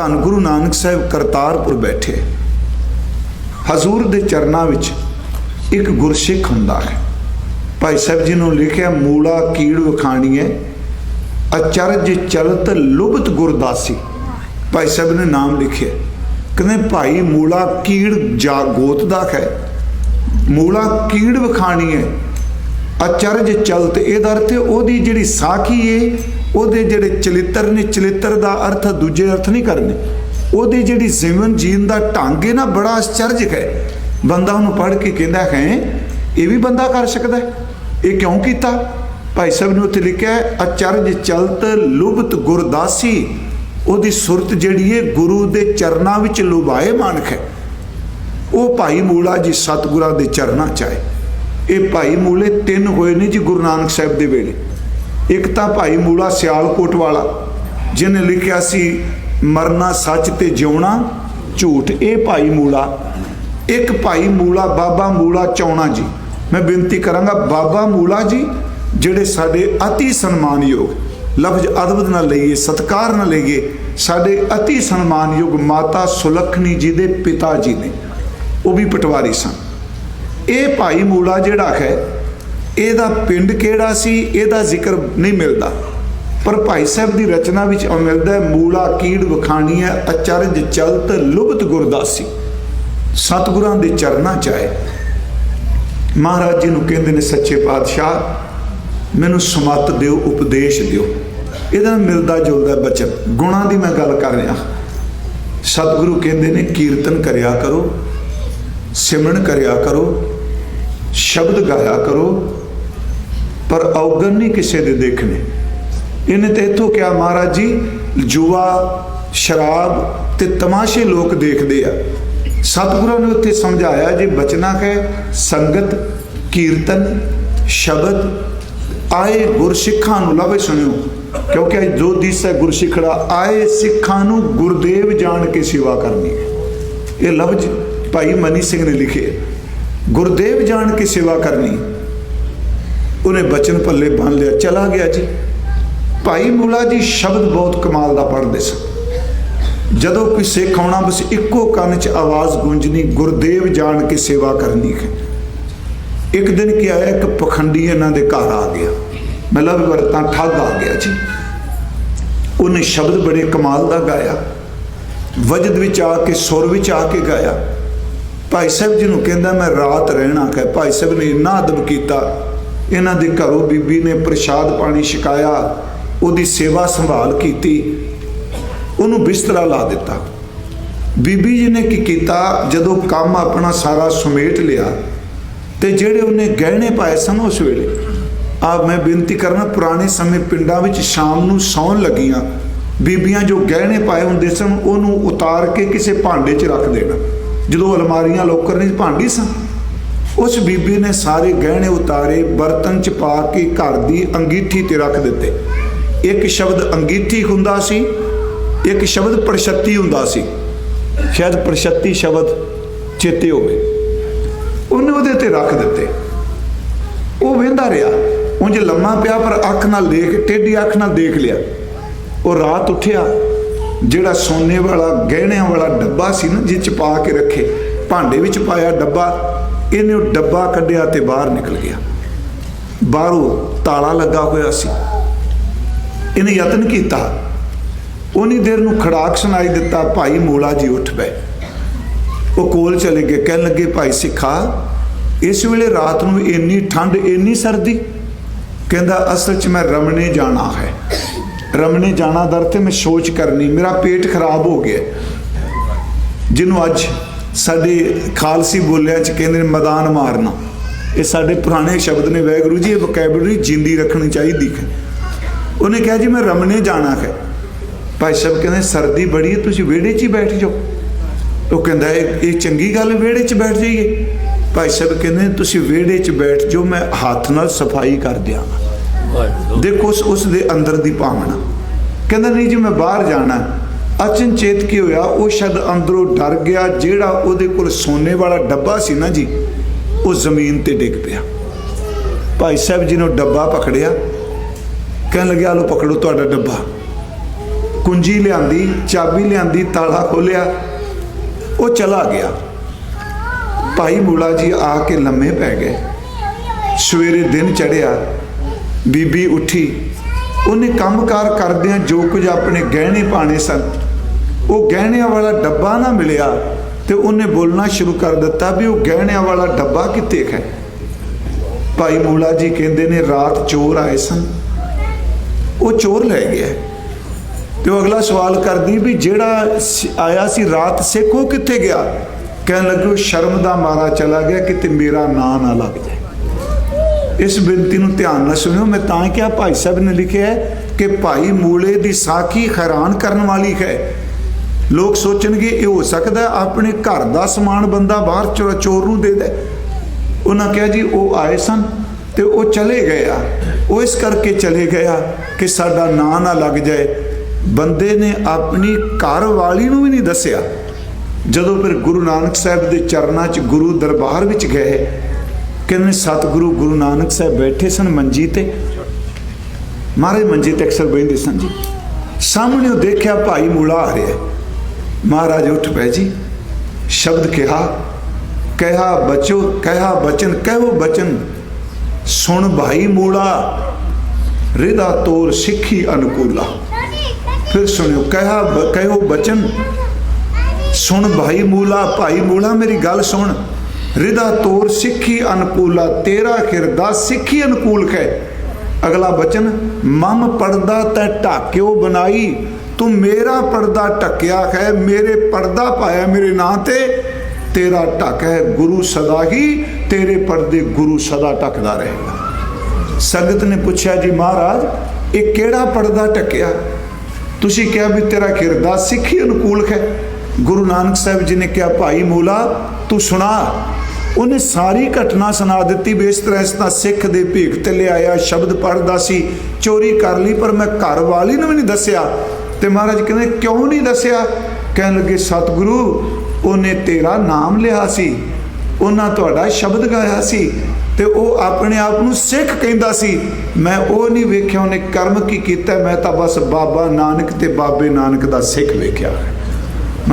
ਧੰਨ ਗੁਰੂ ਨਾਨਕ ਸਾਹਿਬ ਕਰਤਾਰਪੁਰ ਬੈਠੇ। ਹਜ਼ੂਰ ਦੇ ਚਰਨਾਂ ਵਿੱਚ ਇੱਕ ਗੁਰਸਿੱਖ ਹੁੰਦਾ ਹੈ। ਭਾਈ ਸਾਹਿਬ ਜੀ ਨੂੰ ਲਿਖਿਆ, ਮੂਲਾ ਕੀੜ ਵਖਾਣੀਏ ਅਚਰਜ ਚਲਤ ਲੁਬਤ ਗੁਰਦਾਸੀ। ਭਾਈ ਸਾਹਿਬ ਨੇ ਨਾਮ ਲਿਖਿਆ। ਕਹਿੰਦੇ, ਭਾਈ, ਮੂਲਾ ਕੀੜ ਜਾ ਦਾ ਹੈ। ਮੂਲਾ ਕੀੜ ਵਖਾਣੀਏ ਅਚਰਜ ਚਲਤ, ਇਹਦਾ ਅਰਥ ਉਹਦੀ ਜਿਹੜੀ ਸਾਖੀ ਏ ਉਹਦੇ ਜਿਹੜੇ ਚਲਿੱਤਰ ਨੇ, ਚਲਿੱਤਰ ਦਾ ਅਰਥ ਦੂਜੇ ਅਰਥ ਨਹੀਂ ਕਰਨੇ। ਉਹਦੀ ਜਿਹੜੀ ਜੀਵਨ ਜੀਣ ਦਾ ਢੰਗ ਹੈ ਨਾ, ਬੜਾ ਅਚਰਜਕ ਹੈ। ਬੰਦਾ ਉਹਨੂੰ ਪੜ੍ਹ ਕੇ ਕਹਿੰਦਾ ਹੈ, ਇਹ ਵੀ ਬੰਦਾ ਕਰ ਸਕਦਾ ਇਹ ਕਿਉਂ ਕੀਤਾ? ਭਾਈ ਸਾਹਿਬ ਨੇ ਉੱਥੇ ਲਿਖਿਆ ਅਚਰਜ ਚਲਤ ਲੁਭਤ ਗੁਰਦਾਸੀ। ਉਹਦੀ ਸੁਰਤ ਜਿਹੜੀ ਹੈ, ਗੁਰੂ ਦੇ ਚਰਨਾਂ ਵਿੱਚ ਲੁਭਾਏ ਮਾਨਕ ਹੈ। ਉਹ ਭਾਈ ਮੂਲਾ ਜੀ ਸਤਿਗੁਰਾਂ ਦੇ ਚਰਨਾਂ ਚ ਆਏ। ਇਹ ਭਾਈ ਮੂਲੇ ਤਿੰਨ ਹੋਏ ਨੇ ਜੀ ਗੁਰੂ ਨਾਨਕ ਸਾਹਿਬ ਦੇ ਵੇਲੇ। ਇੱਕ ਤਾਂ ਭਾਈ ਮੂਲਾ ਸਿਆਲਕੋਟ ਵਾਲਾ, ਜਿਹਨੇ ਲਿਖਿਆ ਸੀ, ਮਰਨਾ ਸੱਚ ਤੇ ਜਿਉਣਾ ਝੂਠ। ਇਹ ਭਾਈ ਮੂਲਾ, ਇੱਕ ਭਾਈ ਮੂਲਾ, ਬਾਬਾ ਮੂਲਾ ਚੌਣਾ ਜੀ। ਮੈਂ ਬੇਨਤੀ ਕਰਾਂਗਾ, ਬਾਬਾ ਮੂਲਾ ਜੀ, ਜਿਹੜੇ ਸਾਡੇ ਅਤੀ ਸਨਮਾਨਯੋਗ, ਲਫ਼ਜ਼ ਅਦਬ ਨਾਲ ਲਈਏ, ਸਤਕਾਰ ਨਾਲ ਲਈਏ, ਸਾਡੇ ਅਤੀ ਸਨਮਾਨਯੋਗ ਮਾਤਾ ਸੁਲੱਖਣੀ ਜੀ ਦੇ ਪਿਤਾ ਜੀ ਨੇ, ਉਹ ਵੀ ਪਟਵਾਰੀ ਸਨ। ਇਹ ਭਾਈ ਮੂਲਾ ਜਿਹੜਾ ਹੈ ਇਹਦਾ ਪਿੰਡ ਕਿਹੜਾ ਸੀ? ਇਹਦਾ ਜ਼ਿਕਰ ਨਹੀਂ ਮਿਲਦਾ। ਪਰ ਭਾਈ ਸਾਹਿਬ ਦੀ ਰਚਨਾ ਵਿੱਚ ਮਿਲਦਾ ਹੈ, ਮੂਲਾ, ਕੀੜ, ਵਖਾਣੀ ਹੈ, ਅਚਰਜ, ਚਲਤ ਲੁਭਤ ਗੁਰਦਾਸੀ। ਸਤਿਗੁਰਾਂ ਦੇ ਚਰਨਾਂ ਚ ਆਏ। ਮਹਾਰਾਜ ਜੀ ਨੂੰ ਕਹਿੰਦੇ ਨੇ, ਸੱਚੇ ਪਾਤਸ਼ਾਹ, ਮੈਨੂੰ ਸਮਤ ਦਿਓ, ਉਪਦੇਸ਼ ਦਿਓ। ਇਹਦਾ ਮਿਲਦਾ ਜੁਲਦਾ ਬਚਨ। ਗੁਣਾਂ ਦੀ ਮੈਂ ਗੱਲ ਕਰ ਰਿਹਾ। ਸਤਿਗੁਰੂ ਕਹਿੰਦੇ ਨੇ, ਕੀਰਤਨ ਕਰਿਆ ਕਰੋ, ਸਿਮਰਨ ਕਰਿਆ ਕਰੋ, ਸ਼ਬਦ ਗਾਇਆ ਕਰੋ ਪਰ ਔਗਣ ਨਹੀਂ ਕਿਸੇ ਦੇ ਦੇਖਣੇ। ਇਹਨੇ ਤੇ ਇਥੋਂ ਕਿਹਾ, ਮਹਾਰਾਜ ਜੀ, ਜੁਆ, ਸ਼ਰਾਬ ਤੇ ਤਮਾਸ਼ੇ ਲੋਕ ਦੇਖਦੇ ਆ। ਸਤਿਗੁਰਾਂ ਨੇ ਉੱਥੇ ਸਮਝਾਇਆ ਜੇ, ਬਚਨਾ ਹੈ ਸੰਗਤ, ਕੀਰਤਨ, ਸ਼ਬਦ, ਆਏ ਗੁਰਸਿੱਖਾਂ ਨੂੰ ਲਵੇ ਸੁਣਿਓ। ਕਿਉਂਕਿ ਅੱਜ ਜੋ ਦਿਸ ਹੈ ਗੁਰਸਿੱਖੜਾ, ਆਏ ਸਿੱਖਾਂ ਨੂੰ ਗੁਰਦੇਵ ਜਾਣ ਕੇ ਸੇਵਾ ਕਰਨੀ ਹੈ। ਇਹ ਲਫ਼ਜ਼ ਭਾਈ ਮਨੀ ਸਿੰਘ ਨੇ ਲਿਖੇ ਗੁਰਦੇਵ ਜਾਣ ਕੇ ਸੇਵਾ ਕਰਨੀ ਉਹਨੇ ਬਚਨ ਪੱਲੇ ਬੰਨ ਲਿਆ, ਚਲਾ ਗਿਆ ਜੀ। ਭਾਈ ਮੂਲਾ ਜੀ ਸ਼ਬਦ ਬਹੁਤ ਕਮਾਲ ਦਾ ਪੜ੍ਹਦੇ ਸਨ। ਜਦੋਂ ਕੋਈ ਸਿੱਖ ਆਉਣਾ ਬਸ ਇੱਕੋ ਕੰਨ 'ਚ ਆਵਾਜ਼ ਗੂੰਜਣੀ, ਗੁਰਦੇਵ ਜਾਣ ਕੇ ਸੇਵਾ ਕਰਨੀ। ਹੈ ਇੱਕ ਦਿਨ ਕੀ ਆਇਆ, ਇੱਕ ਪਖੰਡੀ ਇਹਨਾਂ ਦੇ ਘਰ ਆ ਗਿਆ। ਮਤਲਬ ਵਰਤਾਂ ਠੱਗ ਆ ਗਿਆ ਜੀ। ਉਹਨੇ ਸ਼ਬਦ ਬੜੇ ਕਮਾਲ ਦਾ ਗਾਇਆ। ਵਜਦ ਵਿੱਚ ਆ ਕੇ, ਸੁਰ ਵਿੱਚ ਆ ਕੇ ਗਾਇਆ। ਭਾਈ ਸਾਹਿਬ ਜੀ ਨੂੰ ਕਹਿੰਦਾ, ਮੈਂ ਰਾਤ ਰਹਿਣਾ ਹੈ। ਭਾਈ ਸਾਹਿਬ ਨੇ ਇੰਨਾ ਅਦਬ ਕੀਤਾ। ਇਹਨਾਂ ਦੇ ਘਰੋਂ ਬੀਬੀ ਨੇ ਪ੍ਰਸ਼ਾਦ ਪਾਣੀ ਛਕਾਇਆ, ਉਹਦੀ ਸੇਵਾ ਸੰਭਾਲ ਕੀਤੀ, ਉਹਨੂੰ ਬਿਸਤਰਾ ਲਾ ਦਿੱਤਾ। ਬੀਬੀ ਜੀ ਨੇ ਕੀ ਕੀਤਾ? ਜਦੋਂ ਕੰਮ ਆਪਣਾ ਸਾਰਾ ਸਮੇਟ ਲਿਆ ਤੇ ਜਿਹੜੇ ਉਹਨੇ ਗਹਿਣੇ ਪਾਏ ਸਨ ਉਸ ਵੇਲੇ ਆ ਮੈਂ ਬੇਨਤੀ ਕਰਨਾ, ਪੁਰਾਣੇ ਸਮੇਂ ਪਿੰਡਾਂ ਵਿੱਚ ਸ਼ਾਮ ਨੂੰ ਸੌਣ ਲੱਗੀਆਂ, ਬੀਬੀਆਂ ਜੋ ਗਹਿਣੇ ਪਾਏ ਹੁੰਦੇ ਸਨ, ਉਹਨੂੰ ਉਤਾਰ ਕੇ ਕਿਸੇ ਭਾਂਡੇ 'ਚ ਰੱਖ ਦੇਣਾ। ਜਦੋਂ ਅਲਮਾਰੀਆਂ ਲੋਕਰ ਨਹੀਂ ਭਾਂਡੀ ਸਨ। ਉਸ ਬੀਬੀ ਨੇ ਸਾਰੇ ਗਹਿਣੇ ਉਤਾਰੇ, ਬਰਤਨ 'ਚ ਪਾ ਕੇ ਘਰ ਦੀ ਅੰਗੀਠੀ ਤੇ ਰੱਖ ਦਿੱਤੇ। ਇੱਕ ਸ਼ਬਦ ਅੰਗੀਠੀ ਹੁੰਦਾ ਸੀ, ਇੱਕ ਸ਼ਬਦ ਪ੍ਰਸ਼ਤੀ ਹੁੰਦਾ ਸੀ। ਸ਼ਾਇਦ ਪ੍ਰਸ਼ਤੀ ਸ਼ਬਦ ਚੇਤੇ ਹੋਵੇ ਉਹਨੇ ਉਹਦੇ ਤੇ ਰੱਖ ਦਿੱਤੇ। ਉਹ ਵੇਂਦਾ ਰਿਹਾ। ਉਂਝ ਲੰਮਾ ਪਿਆ, ਪਰ ਅੱਖ ਨਾਲ ਦੇਖ, ਟੇਢੀ ਅੱਖ ਨਾਲ ਦੇਖ ਲਿਆ। ਉਹ ਰਾਤ ਉੱਠਿਆ। ਜਿਹੜਾ ਸੋਨੇ ਵਾਲਾ, ਗਹਿਣਿਆਂ ਵਾਲਾ ਡੱਬਾ ਸੀ ਨਾ, ਜਿਹ ਚ ਪਾ ਕੇ ਰੱਖੇ, ਭਾਂਡੇ ਵਿੱਚ ਪਾਇਆ ਡੱਬਾ ਇਹਨੇ ਉਹ ਡੱਬਾ ਕੱਢਿਆ ਤੇ ਬਾਹਰ ਨਿਕਲ ਗਿਆ। ਬਾਹਰੋਂ ਤਾਲਾ ਲੱਗਾ ਹੋਇਆ ਸੀ। ਇਹਨੇ ਯਤਨ ਕੀਤਾ। ਉਨੀ ਦੇਰ ਨੂੰ ਖੜਾਕ ਸੁਣਾਈ ਦਿੱਤਾ, ਭਾਈ ਮੋਲਾ ਜੀ, ਉੱਠ ਪਏ ਉਹ ਕੋਲ ਚਲੇ ਗਏ। ਕਹਿਣ ਲੱਗੇ, ਭਾਈ ਸਿੱਖਾ, ਇਸ ਵੇਲੇ ਰਾਤ ਨੂੰ ਇੰਨੀ ਠੰਡ, ਇੰਨੀ ਸਰਦੀ? ਕਹਿੰਦਾ, ਅਸਲ 'ਚ ਮੈਂ ਰਮਣੇ ਜਾਣਾ ਹੈ। ਰਮਣੇ ਜਾਣਾ ਦਰ ਤੇ ਮੈਂ ਸੋਚ ਕਰਨੀ। ਮੇਰਾ ਪੇਟ ਖਰਾਬ ਹੋ ਗਿਆ। ਜਿਹਨੂੰ ਅੱਜ ਸਾਡੇ ਖਾਲਸੀ ਬੋਲਿਆ ਚ ਕਹਿੰਦੇ ਨੇ ਮੈਦਾਨ ਮਾਰਨਾ। ਇਹ ਸਾਡੇ ਪੁਰਾਣੇ ਸ਼ਬਦ ਨੇ। ਵੈਗੁਰੂ ਜੀ ਇਹ ਵੋਕੈਬਲਰੀ ਜਿੰਦੀ ਰੱਖਣੀ ਚਾਹੀਦੀ ਹੈ। ਉਹਨੇ ਕਿਹਾ ਜੀ ਮੈਂ ਰਮਣੇ ਜਾਣਾ ਹੈ। ਭਾਈ ਸਾਹਿਬ ਕਹਿੰਦੇ ਸਰਦੀ ਬੜੀ ਹੈ ਤੁਸੀਂ ਵਿਹੜੇ 'ਚ ਹੀ ਬੈਠ ਜਾਓ। ਉਹ ਕਹਿੰਦਾ ਇਹ ਇਹ ਚੰਗੀ ਗੱਲ ਵਿਹੜੇ 'ਚ ਬੈਠ ਜਾਈਏ। ਭਾਈ ਸਾਹਿਬ ਕਹਿੰਦੇ ਤੁਸੀਂ ਵਿਹੜੇ 'ਚ ਬੈਠ ਜਾਓ ਮੈਂ ਹੱਥ ਨਾਲ ਸਫ਼ਾਈ ਕਰ ਦਿਆਂਗਾ ਦੇਖੋ ਉਸ ਉਸ ਦੇ ਅੰਦਰ ਦੀ ਭਾਵਨਾ। ਕਹਿੰਦਾ ਨਹੀਂ ਜੀ ਮੈਂ ਬਾਹਰ ਜਾਣਾ। ਅਚਨਚੇਤ ਕੀ ਹੋਇਆ? ਉਹ ਸ਼ਦ ਅੰਦਰੋਂ ਡਰ ਗਿਆ, ਜਿਹੜਾ ਉਹਦੇ ਕੋਲ ਸੋਨੇ ਵਾਲਾ ਡੱਬਾ ਸੀ ਨਾ ਜੀ, ਉਹ ਜ਼ਮੀਨ ਤੇ ਡਿੱਗ ਪਿਆ। ਭਾਈ ਸਾਹਿਬ ਜੀ ਨੇ ਡੱਬਾ ਪਕੜਿਆ। ਕਹਿਣ ਲੱਗਿਆ ਲੋ ਪਕੜੋ ਤੁਹਾਡਾ ਡੱਬਾ। ਕੁੰਜੀ ਲਿਆਂਦੀ, ਚਾਬੀ ਲਿਆਂਦੀ, ਤਾਲਾ ਖੋਲਿਆ ਉਹ ਚਲਾ ਗਿਆ। ਭਾਈ ਮੂਲਾ ਜੀ ਆ ਕੇ ਲੰਮੇ ਪੈ ਗਏ। ਸਵੇਰੇ ਦਿਨ ਚੜਿਆ ਬੀਬੀ ਉੱਠੀ। ਉਹਨੇ ਕੰਮਕਾਰ ਕਰਦਿਆਂ ਜੋ ਕੁਝ ਆਪਣੇ ਗਹਿਣੇ ਪਾਣੇ ਸਨ ਉਹ ਗਹਿਣਿਆਂ ਵਾਲਾ ਡੱਬਾ ਨਾ ਮਿਲਿਆ ਤੇ ਉਹਨੇ ਬੋਲਣਾ ਸ਼ੁਰੂ ਕਰ ਦਿੱਤਾ ਵੀ ਉਹ ਗਹਿਣਿਆਂ ਵਾਲਾ ਡੱਬਾ ਕਿੱਥੇ ਹੈ? ਭਾਈ ਮੂਲਾ ਜੀ ਕਹਿੰਦੇ ਨੇ ਰਾਤ ਚੋਰ ਆਏ ਸਨ। ਉਹ ਚੋਰ ਲੈ ਗਿਆ। ਤੇ ਉਹ ਅਗਲਾ ਸਵਾਲ ਕਰਦੀ ਵੀ ਜਿਹੜਾ ਆਇਆ ਸੀ ਰਾਤ ਸਿੱਖ ਉਹ ਕਿੱਥੇ ਗਿਆ? ਕਹਿਣ ਲੱਗੇ ਉਹ ਸ਼ਰਮ ਦਾ ਮਾਰਾ ਚਲਾ ਗਿਆ ਕਿਤੇ ਮੇਰਾ ਨਾਂ ਨਾ ਲੱਗ ਜਾਏ। ਇਸ ਬੇਨਤੀ ਨੂੰ ਧਿਆਨ ਨਾਲ ਸੁਣਿਓ, ਮੈਂ ਤਾਂ ਕਿਹਾ ਭਾਈ ਸਾਹਿਬ ਨੇ ਲਿਖਿਆ ਹੈ ਕਿ ਭਾਈ ਮੂਲੇ ਦੀ ਸਾਖੀ ਹੈਰਾਨ ਕਰਨ ਵਾਲੀ ਹੈ। ਲੋਕ ਸੋਚਣਗੇ, ਇਹ ਹੋ ਸਕਦਾ ਆਪਣੇ ਘਰ ਦਾ ਸਮਾਨ ਬੰਦਾ ਬਾਹਰ ਚੋ- ਚੋਰ ਨੂੰ ਦੇ ਦੇ। ਉਹਨਾਂ ਕਿਹਾ ਜੀ, ਉਹ ਆਏ ਸਨ ਤੇ ਉਹ ਚਲੇ ਗਏ ਆ। ਉਹ ਇਸ ਕਰਕੇ ਚਲੇ ਗਿਆ ਕਿ ਸਾਡਾ ਨਾਂ ਨਾ ਲੱਗ ਜਾਏ। ਬੰਦੇ ਨੇ ਆਪਣੀ ਘਰ ਵਾਲੀ ਨੂੰ ਵੀ ਨਹੀਂ ਦੱਸਿਆ। ਜਦੋਂ ਫਿਰ ਗੁਰੂ ਨਾਨਕ ਸਾਹਿਬ ਦੇ ਚਰਨਾਂ 'ਚ ਗੁਰੂ ਦਰਬਾਰ ਵਿੱਚ ਗਏ, ਕਹਿੰਦੇ ਸਤਿਗੁਰੂ ਗੁਰੂ ਨਾਨਕ ਸਾਹਿਬ ਬੈਠੇ ਸਨ ਮੰਜੀ ਤੇ। ਮਹਾਰਾਜ ਮੰਜੀ ਤੇ ਅਕਸਰ ਬੈਠਦੇ ਸਨ ਜੀ। ਸਾਹਮਣੇ ਉਹ ਦੇਖਿਆ ਭਾਈ ਮੂਲਾ ਆ ਰਿਹਾ। ਮਹਾਰਾਜ ਉੱਠ ਪਏ ਜੀ, ਸ਼ਬਦ ਕਿਹਾ ਕਹਿਆ ਬਚੋ ਕਹਿਆ ਬਚਨ ਕਹਿਓ ਬਚਨ? ਸੁਣ ਭਾਈ ਮੂਲਾ ਰਿਦਾ ਤੋਰ ਸਿੱਖੀ ਅਨੁਕੂਲਾ। ਫਿਰ ਸੁਣਿਓ ਕਹਿਆ ਬ- ਕਹਿਓ ਬਚਨ? ਸੁਣ ਭਾਈ ਮੂਲਾ ਭਾਈ ਮੂਲਾ, ਮੇਰੀ ਗੱਲ ਸੁਣ। ਰਿਦਾ ਤੋਰ ਸਿੱਖੀ ਅਨੁਕੂਲਾ, ਤੇਰਾ ਕਿਰਦਾ ਸਿੱਖੀ ਅਨੁਕੂਲ ਹੈ ਅਗਲਾ ਬਚਨ, ਮਮ ਪਰਦਾ ਤੈ ਢਾਕਿਓ ਬਣਾਈ ਤੂੰ ਮੇਰਾ ਪਰਦਾ ਟਕਿਆ ਹੈ, ਮੇਰੇ ਪਰਦਾ ਪਾਇਆ ਮੇਰੇ ਨਾਂ ਤੇ। ਤੇਰਾ ਢਕ ਹੈ ਗੁਰੂ ਸਦਾ ਹੀ, ਤੇਰੇ ਪਰਦੇ ਗੁਰੂ ਸਦਾ ਟਕਦਾ ਰਹੇਗਾ। ਸੰਗਤ ਨੇ ਪੁੱਛਿਆ, ਜੀ ਮਹਾਰਾਜ, ਇਹ ਕਿਹੜਾ ਪਰਦਾ ਟਕਿਆ ਤੁਸੀਂ ਕਿਹਾ ਵੀ ਤੇਰਾ ਕਿਰਦਾ ਸਿੱਖੀ ਅਨੁਕੂਲ ਹੈ। ਗੁਰੂ ਨਾਨਕ ਸਾਹਿਬ ਜੀ ਨੇ ਕਿਹਾ, ਭਾਈ ਮੂਲਾ, ਤੂੰ ਸੁਣਾ। ਉਹਨੇ ਸਾਰੀ ਘਟਨਾ ਸੁਣਾ ਦਿੱਤੀ ਵੀ ਇਸ ਤਰ੍ਹਾਂ ਇਸ ਤਰ੍ਹਾਂ ਸਿੱਖ ਦੇ ਭੀਖ ਤੇ ਲਿਆਇਆ, ਸ਼ਬਦ ਪੜਦਾ ਸੀ, ਚੋਰੀ ਕਰ ਲਈ, ਪਰ ਮੈਂ ਘਰ ਵਾਲੀ ਨੂੰ ਵੀ ਨਹੀਂ ਦੱਸਿਆ। ਤੇ ਮਹਾਰਾਜ ਕਹਿੰਦੇ, ਕਿਉਂ ਨਹੀਂ ਦੱਸਿਆ? ਕਹਿਣ ਲੱਗੇ, ਸਤਿਗੁਰੂ, ਉਹਨੇ ਤੇਰਾ ਨਾਮ ਲਿਆ ਸੀ। ਉਹਨਾਂ ਤੁਹਾਡਾ ਸ਼ਬਦ ਗਾਇਆ ਸੀ ਤੇ ਉਹ ਆਪਣੇ ਆਪ ਨੂੰ ਸਿੱਖ ਕਹਿੰਦਾ ਸੀ। ਮੈਂ ਉਹ ਨਹੀਂ ਵੇਖਿਆ, ਉਹਨੇ ਕਰਮ ਕੀ ਕੀਤਾ। ਮੈਂ ਤਾਂ ਬਸ ਬਾਬਾ ਨਾਨਕ ਤੇ ਬਾਬੇ ਨਾਨਕ ਦਾ ਸਿੱਖ ਵੇਖਿਆ। ਹੈ